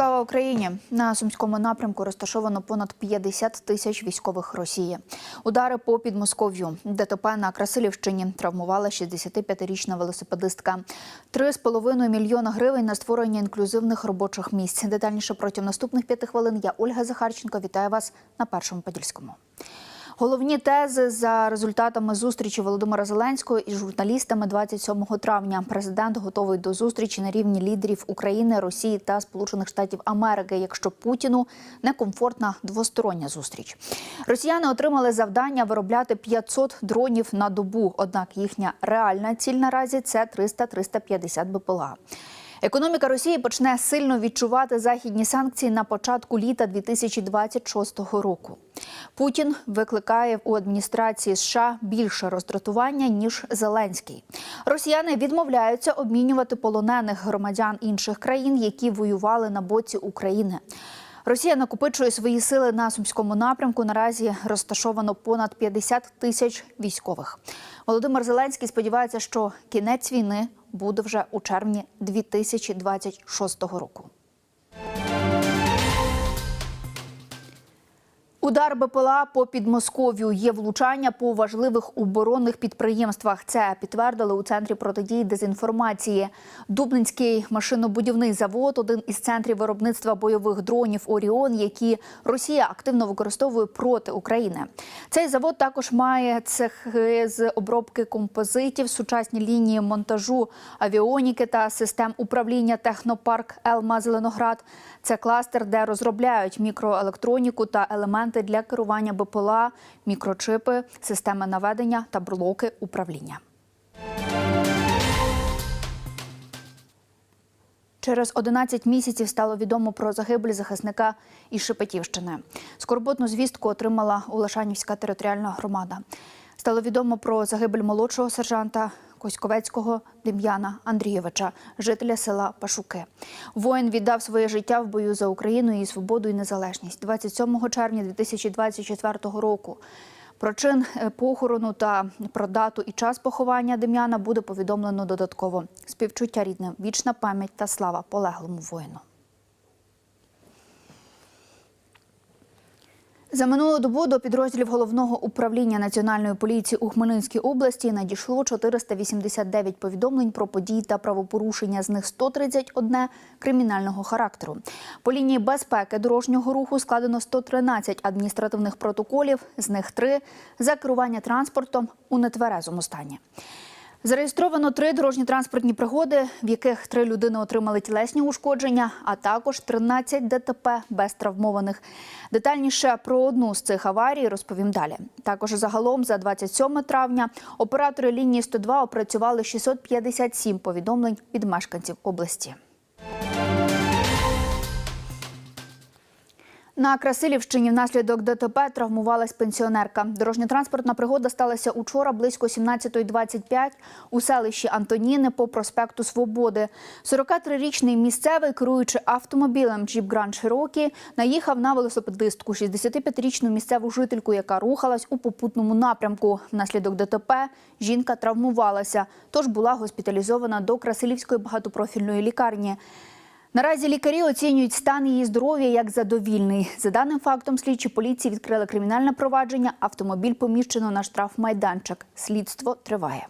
Слава Україні! На сумському напрямку розташовано понад 50 тисяч військових Росії. Удари по Підмосков'ю. ДТП на Красилівщині травмувала 65-річна велосипедистка. 3,5 мільйона гривень на створення інклюзивних робочих місць. Детальніше протягом наступних п'яти хвилин я Ольга Захарченко. Вітаю вас на першому подільському. Головні тези за результатами зустрічі Володимира Зеленського із журналістами 27 травня. Президент готовий до зустрічі на рівні лідерів України, Росії та Сполучених Штатів Америки, якщо Путіну некомфортна двостороння зустріч. Росіяни отримали завдання виробляти 500 дронів на добу. Однак їхня реальна ціль наразі це 300-350 БПЛА. Економіка Росії почне сильно відчувати західні санкції на початку літа 2026 року. Путін викликає у адміністрації США більше роздратування ніж Зеленський. Росіяни відмовляються обмінювати полонених громадян інших країн, які воювали на боці України. Росія накопичує свої сили на сумському напрямку. Наразі розташовано понад 50 тисяч військових. Володимир Зеленський сподівається, що кінець війни буде вже у червні 2026 року. Удар БПЛА по Підмосков'ю є влучання по важливих оборонних підприємствах. Це підтвердили у центрі протидії дезінформації. Дубнинський машинобудівний завод один із центрів виробництва бойових дронів Оріон, які Росія активно використовує проти України. Цей завод також має цехи з обробки композитів, сучасні лінії монтажу авіоніки та систем управління технопарк Елма Зеленоград. Це кластер, де розробляють мікроелектроніку та елементи для керування БПЛА, мікрочипи, системи наведення та блоки управління. Через 11 місяців стало відомо про загибель захисника із Шепетівщини. Скорботну звістку отримала Улашанівська територіальна громада. Стало відомо про загибель молодшого сержанта Коськовецького Дем'яна Андрійовича, жителя села Пашуки. Воїн віддав своє життя в бою за Україну, її свободу і незалежність 27 червня 2024 року. Про чин е, похорону та про дату і час поховання Дем'яна буде повідомлено додатково. Співчуття рідним, вічна пам'ять та слава полеглому воїну. За минулу добу до підрозділів головного управління національної поліції у Хмельницькій області надійшло 489 повідомлень про події та правопорушення. З них 131 кримінального характеру. По лінії безпеки дорожнього руху складено 113 адміністративних протоколів, з них 3 за керування транспортом у нетверезому стані. Зареєстровано три дорожні транспортні пригоди, в яких три людини отримали тілесні ушкодження, а також 13 ДТП без травмованих. Детальніше про одну з цих аварій розповім далі. Також загалом за 27 травня оператори лінії 102 опрацювали 657 повідомлень від мешканців області. На Красилівщині внаслідок ДТП травмувалась пенсіонерка. Дорожньо-транспортна пригода сталася учора близько 17.25 у селищі Антоніни по проспекту Свободи. 43-річний місцевий, керуючи автомобілем Jeep Grand Cherokee, наїхав на велосипедистку, 65-річну місцеву жительку, яка рухалась у попутному напрямку. Внаслідок ДТП жінка травмувалася, тож була госпіталізована до Красилівської багатопрофільної лікарні. Наразі лікарі оцінюють стан її здоров'я як задовільний. За даним фактом, слідчі поліції відкрили кримінальне провадження. Автомобіль поміщено на штрафмайданчик. Слідство триває.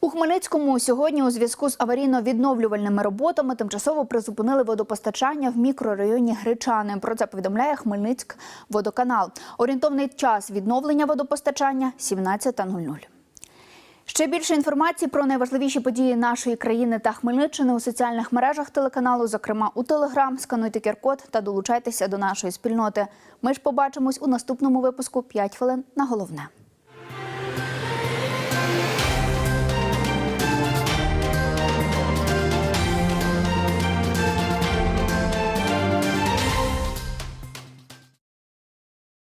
У Хмельницькому сьогодні у зв'язку з аварійно-відновлювальними роботами тимчасово призупинили водопостачання в мікрорайоні Гречани. Про це повідомляє Хмельницьк водоканал. Орієнтовний час відновлення водопостачання 17.00. Ще більше інформації про найважливіші події нашої країни та Хмельниччини у соціальних мережах телеканалу, зокрема у Телеграм. Скануйте QR-код та долучайтеся до нашої спільноти. Ми ж побачимось у наступному випуску «5 хвилин на головне.